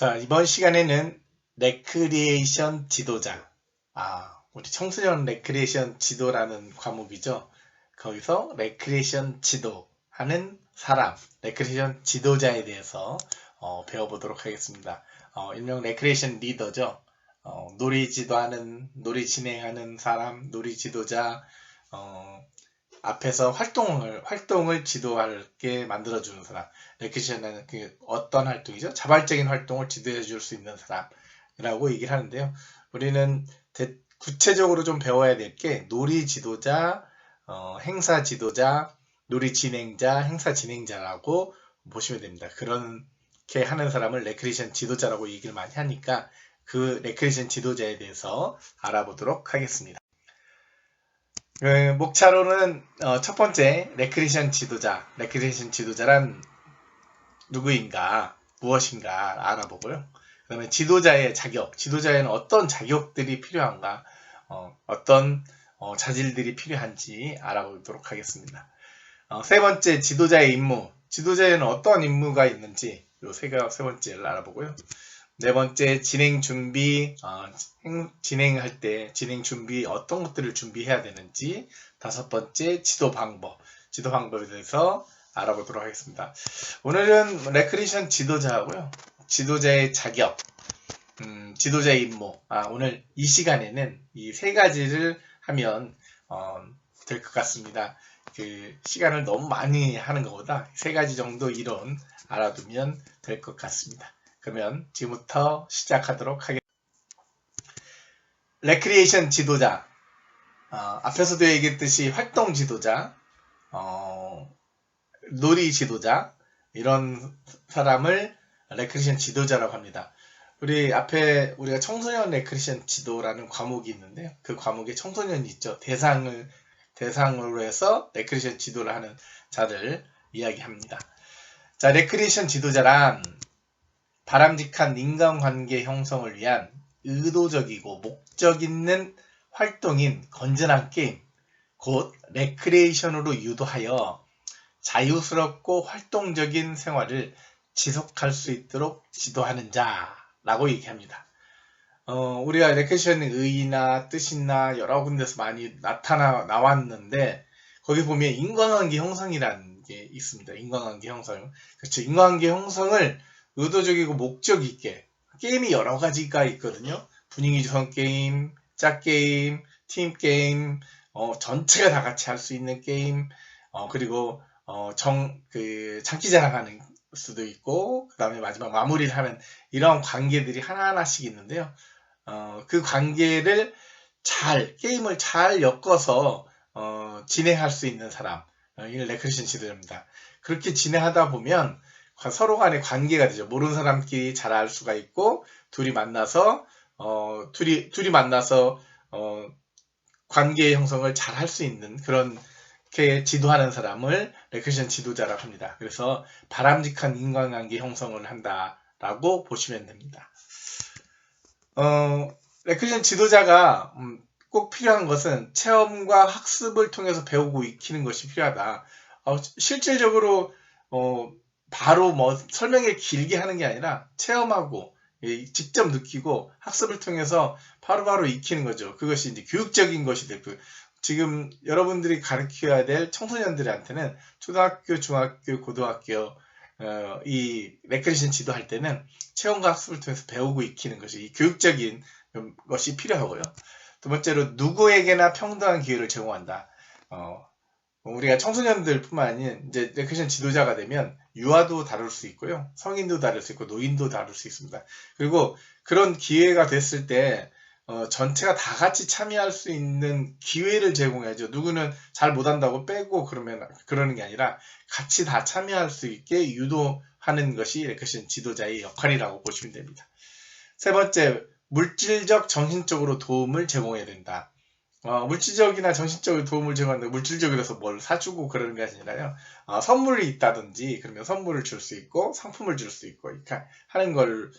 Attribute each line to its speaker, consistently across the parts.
Speaker 1: 자, 이번 시간에는 레크리에이션 지도자. 아, 우리 청소년 레크리에이션 지도라는 과목이죠. 거기서 레크리에이션 지도 하는 사람, 레크리에이션 지도자에 대해서 어, 배워보도록 하겠습니다. 어, 일명 레크리에이션 리더죠. 어, 놀이 지도하는, 놀이 진행하는 사람, 놀이 지도자, 어, 앞에서 활동을 활동을 지도하게 만들어주는 사람. 레크리에이션은 그 어떤 활동이죠? 자발적인 활동을 지도해 줄 수 있는 사람이라고 얘기를 하는데요. 우리는 대- 구체적으로 좀 배워야 될 게 놀이 지도자, 어, 행사 지도자, 놀이 진행자, 행사 진행자라고 보시면 됩니다. 그렇게 하는 사람을 레크리에이션 지도자라고 얘기를 많이 하니까 그 레크리에이션 지도자에 대해서 알아보도록 하겠습니다. 그 목차로는 어, 첫 번째 레크리에이션 지도자, 레크리에이션 지도자란 누구인가, 무엇인가 알아보고요. 그다음에 지도자의 자격, 지도자에는 어떤 자격들이 필요한가, 어, 떤 자질들이 필요한지 알아보도록 하겠습니다. 어, 세 번째 지도자의 임무, 지도자에는 어떤 임무가 있는지 요세세 번째를 알아보고요. 네 번째 진행 준비, 어, 행- 진행할 때 진행 준비 어떤 것들을 준비해야 되는지 다섯 번째 지도 방법, 지도 방법에 대해서 알아보도록 하겠습니다. 오늘은 레크리에이션 지도자하고요. 지도자의 자격, 음, 지도자의 임무. 아, 오늘 이 시간에는 이 세 가지를 하면 될것 같습니다. 그 시간을 너무 많이 하는 것보다 세 가지 정도 이론 알아두면 될 것 같습니다. 그러면 지금부터 시작하도록 하겠습니다. 레크리에이션 지도자. 어, 앞에서도 얘기했듯이 활동 지도자, 어, 놀이 지도자, 이런 사람을 레크리에이션 지도자라고 합니다. 우리 앞에 우리가 청소년 레크리에이션 지도라는 과목이 있는데요. 그 과목에 청소년이 있죠. 대상을, 대상으로 해서 레크리에이션 지도를 하는 자를 이야기합니다. 자, 레크리에이션 지도자란 바람직한 인간관계 형성을 위한 의도적이고 목적 있는 활동인 건전한 게임, 곧 레크리에이션으로 유도하여 자유스럽고 활동적인 생활을 지속할 수 있도록 지도하는 자라고 얘기합니다. 어, 우리가 레크리에이션의 의의나 뜻이나 여러 군데서 많이 나타나 나왔는데 거기 보면 인간관계 형성이라는 게 있습니다. 인간관계 형성. 그렇죠. 인간관계 형성을 의도적이고 목적 있게 게임이 여러 가지가 있거든요. 분위기 조성 게임, 짝 게임, 팀 게임, 어, 전체가 다 같이 할 수 있는 게임, 어, 그리고 어, 정, 그, 장기자랑하는 수도 있고, 그 다음에 마지막 마무리를 하는 이런 관계들이 하나하나씩 있는데요. 어, 그 관계를 잘, 게임을 잘 엮어서, 어, 진행할 수 있는 사람, 어, 이걸 레크리션 지도자입니다. 그렇게 진행하다 보면 서로 간의 관계가 되죠. 모르는 사람끼리 잘 알 수가 있고, 둘이 만나서, 어, 둘이, 둘이 만나서, 어, 관계 형성을 잘 할 수 있는 그런 이렇게 지도하는 사람을 레크리션 지도자라고 합니다. 그래서 바람직한 인간관계 형성을 한다라고 보시면 됩니다. 어, 레크리션 지도자가 음, 꼭 필요한 것은 체험과 학습을 통해서 배우고 익히는 것이 필요하다. 어, 실질적으로 어, 바로 뭐 설명을 길게 하는 게 아니라 체험하고 예, 직접 느끼고 학습을 통해서 바로 바로 익히는 거죠. 그것이 이제 교육적인 것이 되고 지금 여러분들이 가르쳐야 될 청소년들한테는 초등학교, 중학교, 고등학교 어, 이 레크레이션 지도할 때는 체험과 학습을 통해서 배우고 익히는 것이 이 교육적인 것이 필요하고요. 두 번째로 누구에게나 평등한 기회를 제공한다. 어, 우리가 청소년들뿐만 아닌 이제 레크레이션 지도자가 되면 유아도 다룰 수 있고요, 성인도 다룰 수 있고 노인도 다룰 수 있습니다. 그리고 그런 기회가 됐을 때 어, 전체가 다 같이 참여할 수 있는 기회를 제공해야죠. 누구는 잘 못한다고 빼고 그러면 그러는 게 아니라 같이 다 참여할 수 있게 유도하는 것이 레크션 지도자의 역할이라고 보시면 됩니다. 세 번째, 물질적, 정신적으로 도움을 제공해야 된다. 어, 물질적이나 정신적으로 도움을 제공한다. 물질적이라서 뭘 사주고 그러는 게 아니라요. 어, 선물이 있다든지 그러면 선물을 줄 수 있고 상품을 줄 수 있고 이렇게 하는 걸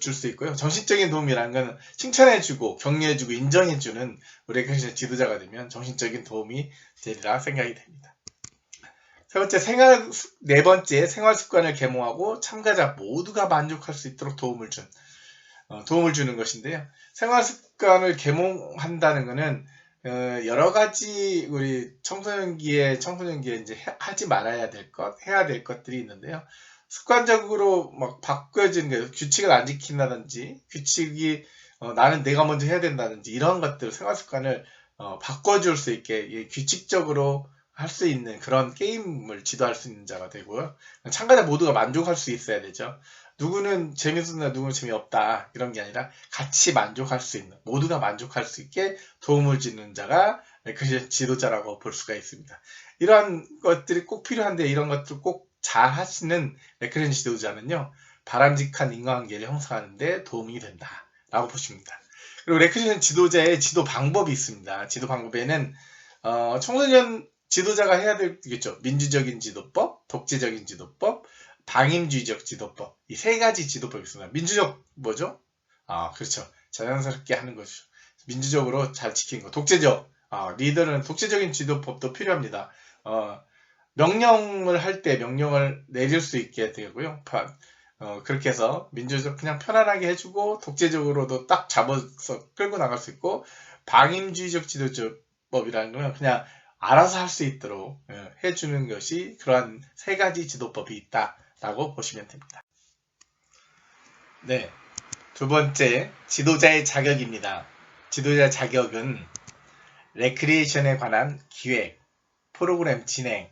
Speaker 1: 줄 수 있고요. 정신적인 도움이라는 건 칭찬해주고 격려해주고 인정해주는 우리 레크션 지도자가 되면 정신적인 도움이 되리라 생각이 됩니다. 세 번째 생활 습- 네 번째 생활 습관을 계몽하고 참가자 모두가 만족할 수 있도록 도움을 준 어, 도움을 주는 것인데요. 생활 습관을 계몽한다는 것은 어, 여러 가지 우리 청소년기에 청소년기에 이제 해- 하지 말아야 될 것, 해야 될 것들이 있는데요. 습관적으로 막 바꿔지는 게 규칙을 안 지킨다든지 규칙이 어, 나는 내가 먼저 해야 된다든지 이런 것들 생활 습관을 어, 바꿔줄 수 있게 이 규칙적으로 할 수 있는 그런 게임을 지도할 수 있는 자가 되고요. 참가자 모두가 만족할 수 있어야 되죠. 누구는 재밌었나 누구는 재미없다 이런 게 아니라 같이 만족할 수 있는 모두가 만족할 수 있게 도움을 주는 자가 레크레이션 지도자라고 볼 수가 있습니다. 이러한 것들이 꼭 필요한데 이런 것들 꼭 잘 하시는 레크레이션 지도자는요 바람직한 인간관계를 형성하는데 도움이 된다라고 보십니다. 그리고 레크레이션 지도자의 지도 방법이 있습니다. 지도 방법에는 어, 청소년 지도자가 해야 되겠죠. 민주적인 지도법, 독재적인 지도법, 방임주의적 지도법 이 세 가지 지도법이 있습니다. 민주적 뭐죠? 아 그렇죠. 자연스럽게 하는 거죠. 민주적으로 잘 지킨 거. 독재적 아, 리더는 독재적인 지도법도 필요합니다. 어, 명령을 할 때 명령을 내릴 수 있게 되고요. 파- 어, 그렇게 해서 민주적 그냥 편안하게 해주고 독재적으로도 딱 잡아서 끌고 나갈 수 있고 방임주의적 지도법이라는 건 그냥 알아서 할 수 있도록 예, 해주는 것이 그러한 세 가지 지도법이 있다 라고 보시면 됩니다. 네. 두 번째, 지도자의 자격입니다. 지도자 자격은 레크리에이션에 관한 기획, 프로그램 진행,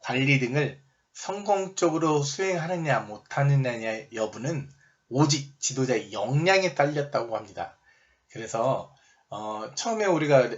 Speaker 1: 관리 등을 성공적으로 수행하느냐 못하느냐 여부는 오직 지도자의 역량에 딸렸다고 합니다. 그래서 어, 처음에 우리가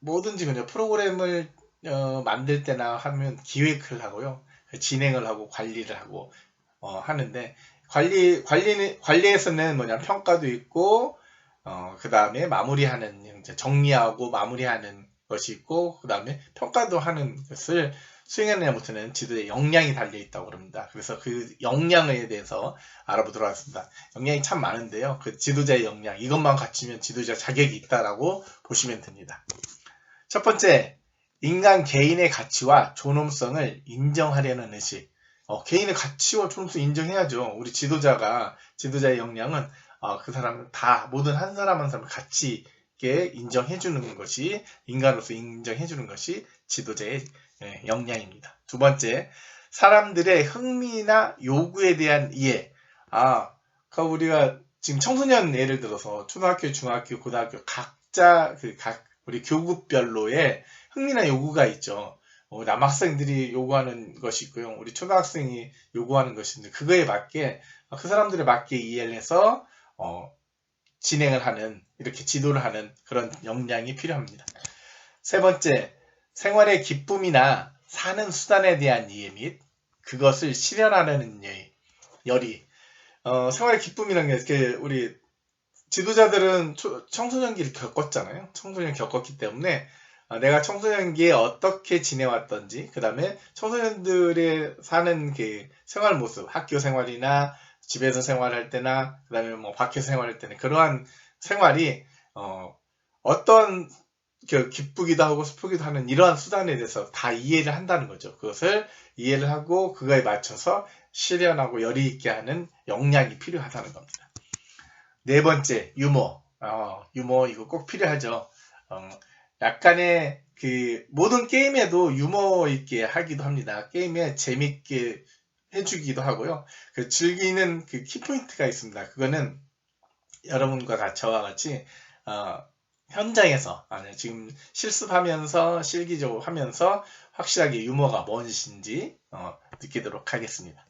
Speaker 1: 뭐든지 그냥 프로그램을 어, 만들 때나 하면 기획을 하고요. 진행을 하고 관리를 하고 어, 하는데 관리 관리는 관리에서는 뭐냐 평가도 있고 어, 그 다음에 마무리하는 정리하고 마무리하는 것이 있고 그 다음에 평가도 하는 것을 수행하느냐 못하는 지도의 역량이 달려 있다고 그럽니다. 그래서 그 역량에 대해서 알아보도록 하겠습니다. 역량이 참 많은데요. 그 지도자의 역량 이것만 갖추면 지도자 자격이 있다라고 보시면 됩니다. 첫 번째 인간 개인의 가치와 존엄성을 인정하려는 의식. 어, 개인의 가치와 존엄성 인정해야죠. 우리 지도자가 지도자의 역량은 어, 그 사람은 다 모든 한 사람 한 사람 가치 있게 인정해 주는 것이 인간으로서 인정해 주는 것이 지도자의 예, 역량입니다. 두 번째, 사람들의 흥미나 요구에 대한 이해. 아, 그 우리가 지금 청소년 예를 들어서 초등학교, 중학교, 고등학교 각자 그 각 우리 교급별로의 흥미나 요구가 있죠. 어, 남학생들이 요구하는 것이 있고요. 우리 초등학생이 요구하는 것이 있는데 그거에 맞게 그 사람들에 맞게 이해를 해서 어, 진행을 하는 이렇게 지도를 하는 그런 역량이 필요합니다. 세 번째, 생활의 기쁨이나 사는 수단에 대한 이해 및 그것을 실현하려는 예- 열의. 어, 생활의 기쁨이라는 게 우리 지도자들은 초- 청소년기를 겪었잖아요. 청소년 겪었기 때문에 어, 내가 청소년기에 어떻게 지내왔던지, 그 다음에 청소년들의 사는 그 생활 모습, 학교 생활이나 집에서 생활할 때나, 그 다음에 뭐 밖에서 생활할 때는 그러한 생활이, 어, 어떤 그 기쁘기도 하고 슬프기도 하는 이러한 수단에 대해서 다 이해를 한다는 거죠. 그것을 이해를 하고 그거에 맞춰서 실현하고 열의 있게 하는 역량이 필요하다는 겁니다. 네 번째, 유머. 어, 유머 이거 꼭 필요하죠. 어, 약간의 그 모든 게임에도 유머 있게 하기도 합니다. 게임에 재밌게 해주기도 하고요. 그 즐기는 그 키포인트가 있습니다. 그거는 여러분과 같이 저와 같이 어, 현장에서 아니 지금 실습하면서 실기적으로 하면서 확실하게 유머가 무엇인지 어, 느끼도록 하겠습니다.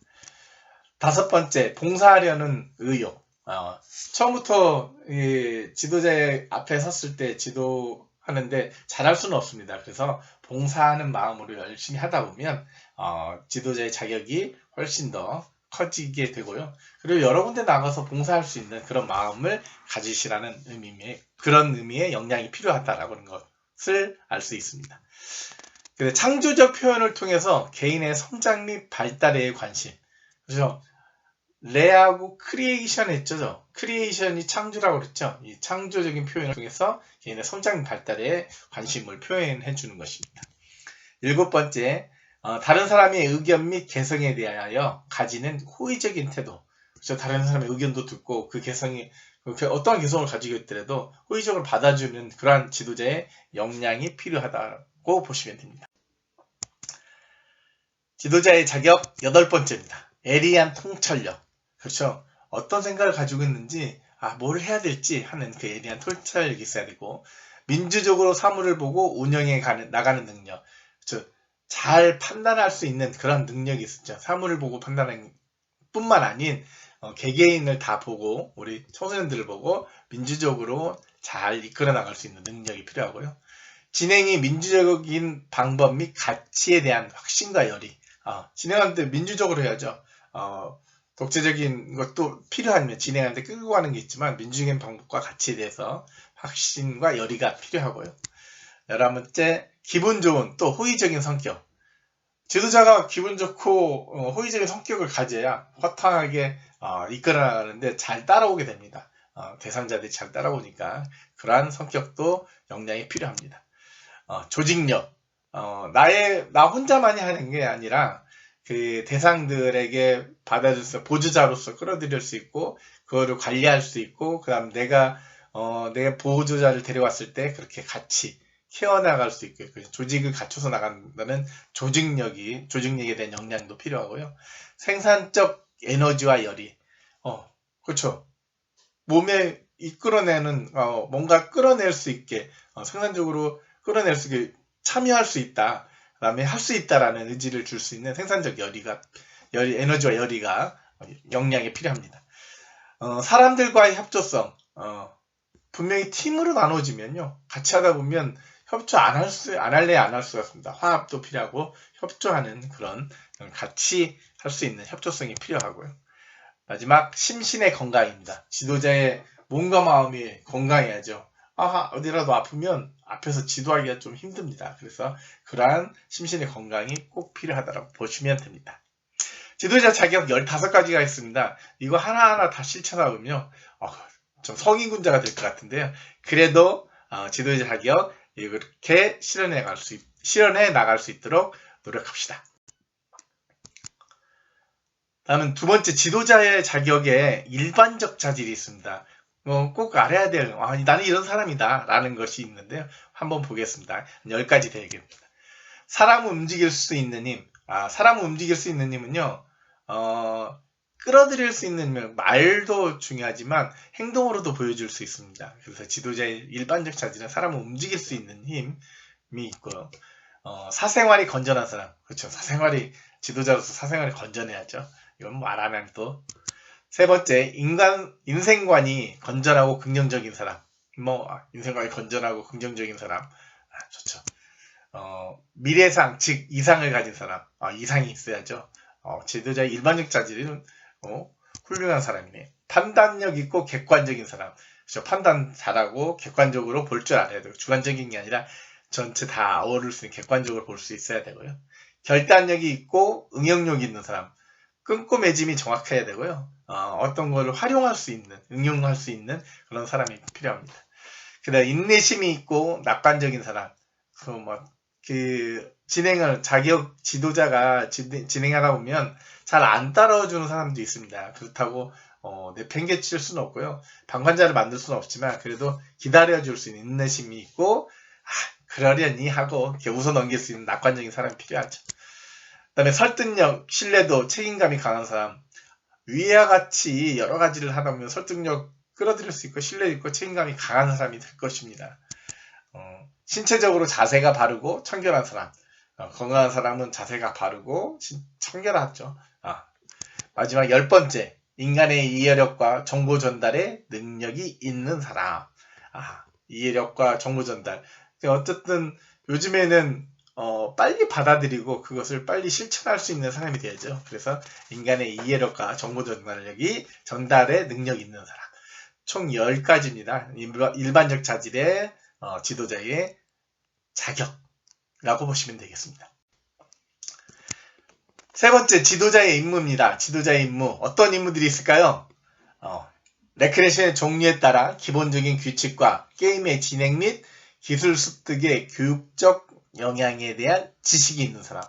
Speaker 1: 다섯 번째 봉사하려는 의욕. 어, 처음부터 이 지도자의 앞에 섰을 때 지도하는데 잘할 수는 없습니다. 그래서 봉사하는 마음으로 열심히 하다 보면 어, 지도자의 자격이 훨씬 더 커지게 되고요. 그리고 여러 군데 나가서 봉사할 수 있는 그런 마음을 가지시라는 의미의 그런 의미의 역량이 필요하다라고 하는 것을 알 수 있습니다. 창조적 표현을 통해서 개인의 성장 및 발달에 관심. 그래서 레하고 크리에이션 했죠. 크리에이션이 창조라고 그랬죠. 이 창조적인 표현을 통해서 개인의 성장 및 발달에 관심을 표현해 주는 것입니다. 일곱 번째, 어, 다른 사람의 의견 및 개성에 대하여 가지는 호의적인 태도. 그렇죠. 다른 사람의 의견도 듣고 그 개성이 그 어떠한 개성을 가지고 있더라도 호의적으로 받아주는 그러한 지도자의 역량이 필요하다고 보시면 됩니다. 지도자의 자격 여덟 번째입니다. 에리한 통찰력. 그렇죠. 어떤 생각을 가지고 있는지, 아, 뭘 해야 될지 하는 그 에리한 통찰력이 있어야 되고, 민주적으로 사물을 보고 운영해 가는, 나가는 능력. 그렇죠. 잘 판단할 수 있는 그런 능력이 있었죠. 사물을 보고 판단하는 뿐만 아닌, 어, 개개인을 다 보고, 우리 청소년들을 보고, 민주적으로 잘 이끌어 나갈 수 있는 능력이 필요하고요. 진행이 민주적인 방법 및 가치에 대한 확신과 열의. 어, 때 민주적으로 해야죠. 어, 독재적인 것도 필요하면 진행하는데 끌고 가는 게 있지만 민주적인 방법과 가치에 대해서 확신과 열의가 필요하고요. 열한 번째, 기분 좋은 또 호의적인 성격. 지도자가 기분 좋고 어, 호의적인 성격을 가져야 허탕하게 어, 이끌어 나가는데 잘 따라오게 됩니다. 어, 대상자들이 잘 따라오니까 그러한 성격도 역량이 필요합니다. 어, 조직력. 어, 나의, 나 혼자만이 하는 게 아니라, 그 대상들에게 받아줘서 보조자로서 끌어들일 수 있고, 그거를 관리할 수 있고, 그 다음 내가, 어, 내가 보조자를 데려왔을 때 그렇게 같이 키워나갈 수 있고, 그 조직을 갖춰서 나간다는 조직력이, 조직력에 대한 역량도 필요하고요. 생산적 에너지와 열이, 어, 그렇죠. 몸에 이끌어내는, 어, 뭔가 끌어낼 수 있게, 어, 생산적으로 끌어낼 수 있게 참여할 수 있다. 그 다음에 할수 있다라는 의지를 줄 수 있는 생산적 열의가, 열이, 에너지와 열의가 역량이 필요합니다. 어, 사람들과의 협조성, 어, 분명히 팀으로 나눠지면요. 같이 하다 보면 협조 안 할 수, 안 할래 안 할 수가 있습니다. 화합도 필요하고 협조하는 그런 같이 할 수 있는 협조성이 필요하고요. 마지막 심신의 건강입니다. 지도자의 몸과 마음이 건강해야죠. 아, 어디라도 아프면 앞에서 지도하기가 좀 힘듭니다. 그래서 그러한 심신의 건강이 꼭 필요하다고 보시면 됩니다. 지도자 자격 15가지가 있습니다. 이거 하나하나 다 실천하면요. 어, 좀 성인군자가 될 것 같은데요. 그래도 어, 지도자 자격 이렇게 실현해 갈 수, 실현해 나갈 수 있도록 노력합시다. 다음은 두 번째 지도자의 자격에 일반적 자질이 있습니다. 어, 꼭 알아야 될, 아, 나는 이런 사람이다. 라는 것이 있는데요. 한번 보겠습니다. 10가지 대개입니다. 사람을 움직일 수 있는 힘. 아, 사람을 움직일 수 있는 힘은요, 어, 끌어들일 수 있는 말도 중요하지만 행동으로도 보여줄 수 있습니다. 그래서 지도자의 일반적 자질은 사람을 움직일 수 있는 힘이 있고요. 어, 사생활이 건전한 사람. 그렇죠. 사생활이, 지도자로서 사생활이 건전해야죠. 이건 뭐말안 하면 또 세 번째, 인간, 인생관이 건전하고 긍정적인 사람. 뭐, 아, 인생관이 건전하고 긍정적인 사람. 아, 좋죠. 어, 미래상, 즉, 이상을 가진 사람. 아, 이상이 있어야죠. 어, 지도자의 일반적 자질은, 어, 훌륭한 사람이네. 판단력 있고 객관적인 사람. 그렇죠. 판단 잘하고 객관적으로 볼 줄 알아야 되고, 주관적인 게 아니라 전체 다 어우를 수 있는 객관적으로 볼 수 있어야 되고요. 결단력이 있고 응용력이 있는 사람. 끈꼬매짐이 정확해야 되고요. 어, 떤 거를 활용할 수 있는, 응용할 수 있는 그런 사람이 필요합니다. 그 다음 인내심이 있고 낙관적인 사람. 그, 뭐, 그, 진행을, 자격 지도자가 진행하다 보면 잘 안 따라주는 사람도 있습니다. 그렇다고, 어, 내팽개칠 수는 없고요. 방관자를 만들 수는 없지만, 그래도 기다려줄 수 있는 인내심이 있고, 아, 그러려니 하고, 이렇게 웃어 넘길 수 있는 낙관적인 사람이 필요하죠. 그다음에 설득력, 신뢰도, 책임감이 강한 사람. 위와 같이 여러 가지를 하다 보면 설득력 끌어들일 수 있고 신뢰 있고 책임감이 강한 사람이 될 것입니다. 어, 신체적으로 자세가 바르고 청결한 사람. 어, 건강한 사람은 자세가 바르고 청결하죠. 아, 마지막 열 번째. 인간의 이해력과 정보 전달의 능력이 있는 사람. 아, 이해력과 정보 전달. 어쨌든 요즘에는 어, 빨리 받아들이고 그것을 빨리 실천할 수 있는 사람이 되야죠. 그래서 인간의 이해력과 정보 전달력이 전달의 능력 있는 사람. 총 10가지입니다. 일반적 자질의 어, 지도자의 자격라고 보시면 되겠습니다. 세 번째, 지도자의 임무입니다. 지도자의 임무. 어떤 임무들이 있을까요? 어, 레크레이션의 종류에 따라 기본적인 규칙과 게임의 진행 및 기술 습득의 교육적 영향에 대한 지식이 있는 사람.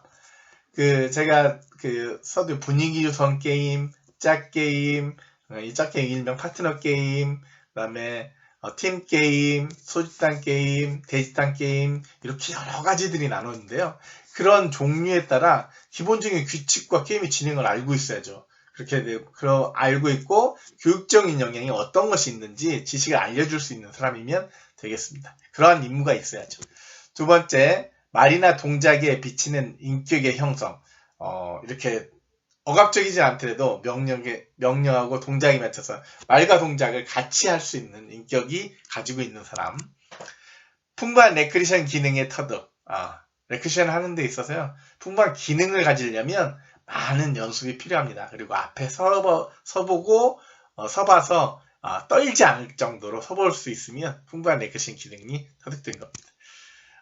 Speaker 1: 그 제가 그 서두 분위기 조성 게임, 짝 게임, 어, 이짝 게임 일명 파트너 게임, 그다음에 어, 팀 게임, 소집단 게임, 대집단 게임 이렇게 여러 가지들이 나눴는데요. 그런 종류에 따라 기본적인 규칙과 게임의 진행을 알고 있어야죠. 그렇게 되- 그러 알고 있고 교육적인 영향이 어떤 것이 있는지 지식을 알려줄 수 있는 사람이면 되겠습니다. 그러한 임무가 있어야죠. 두 번째, 말이나 동작에 비치는 인격의 형성. 어, 이렇게 억압적이지 않더라도 명령에, 명령하고 동작에 맞춰서 말과 동작을 같이 할 수 있는 인격이 가지고 있는 사람. 풍부한 레크리션 기능의 터득. 아, 레크리션 하는 데 있어서요. 풍부한 기능을 가지려면 많은 연습이 필요합니다. 그리고 앞에 서보, 서보고, 어, 서봐서 아, 떨지 않을 정도로 서볼 수 있으면 풍부한 레크리션 기능이 터득된 겁니다.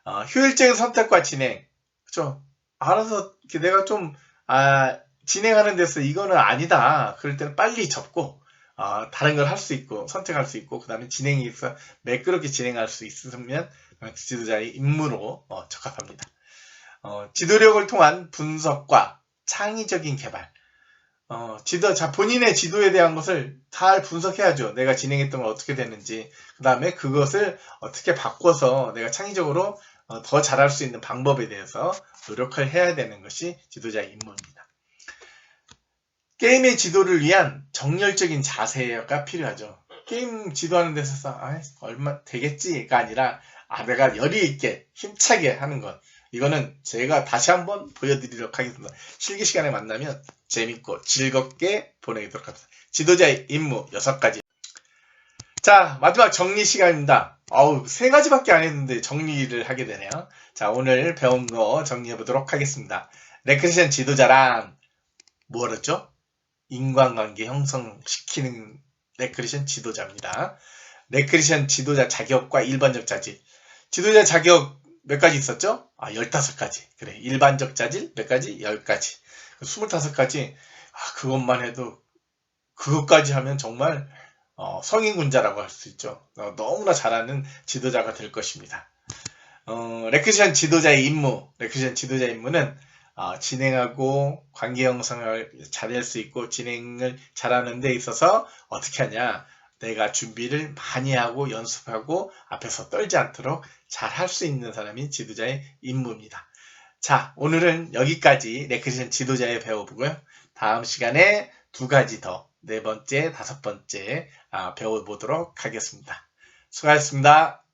Speaker 1: 어, 효율적인 선택과 진행. 그죠? 알아서 내가 좀, 아, 진행하는 데서 이거는 아니다. 그럴 때는 빨리 접고, 어, 다른 걸 할 수 있고, 선택할 수 있고, 그 다음에 진행이 있어 매끄럽게 진행할 수 있으면 어, 지도자의 임무로 어, 적합합니다. 어, 지도력을 통한 분석과 창의적인 개발. 어, 지도, 자, 본인의 지도에 대한 것을 잘 분석해야죠. 내가 진행했던 건 어떻게 됐는지. 그 다음에 그것을 어떻게 바꿔서 내가 창의적으로 어, 더 잘할 수 있는 방법에 대해서 노력을 해야 되는 것이 지도자의 임무입니다. 게임의 지도를 위한 정열적인 자세가 필요하죠. 게임 지도하는 데서 있어서 아, 얼마 되겠지가 아니라 아 내가 열의 있게 힘차게 하는 것 이거는 제가 다시 한번 보여드리도록 하겠습니다. 실기 시간에 만나면 재밌고 즐겁게 보내도록 하겠습니다. 지도자의 임무 6가지 자 마지막 정리 시간입니다. 어우 세 가지밖에 안 했는데 정리를 하게 되네요. 자 오늘 배운 거 정리해 보도록 하겠습니다. 레크레이션 지도자란 뭐랬죠? 인간관계 형성시키는 레크리션 지도자입니다. 레크리션 지도자 자격과 일반적 자질. 지도자 자격 몇 가지 있었죠? 아, 15가지. 그래. 일반적 자질 몇 가지? 10가지. 25가지. 아, 그것만 해도 그것까지 하면 정말 어, 성인군자라고 할 수 있죠. 어, 너무나 잘하는 지도자가 될 것입니다. 어, 레크리션 지도자의 임무, 레크리션 지도자의 임무는 어, 진행하고 관계 형성을 잘할 수 있고 진행을 잘하는 데 있어서 어떻게 하냐 내가 준비를 많이 하고 연습하고 앞에서 떨지 않도록 잘 할 수 있는 사람이 지도자의 임무입니다. 자 오늘은 여기까지 레크리션 지도자에 배워보고요. 다음 시간에 두 가지 더 네 번째, 다섯 번째 아, 배워보도록 하겠습니다. 수고하셨습니다.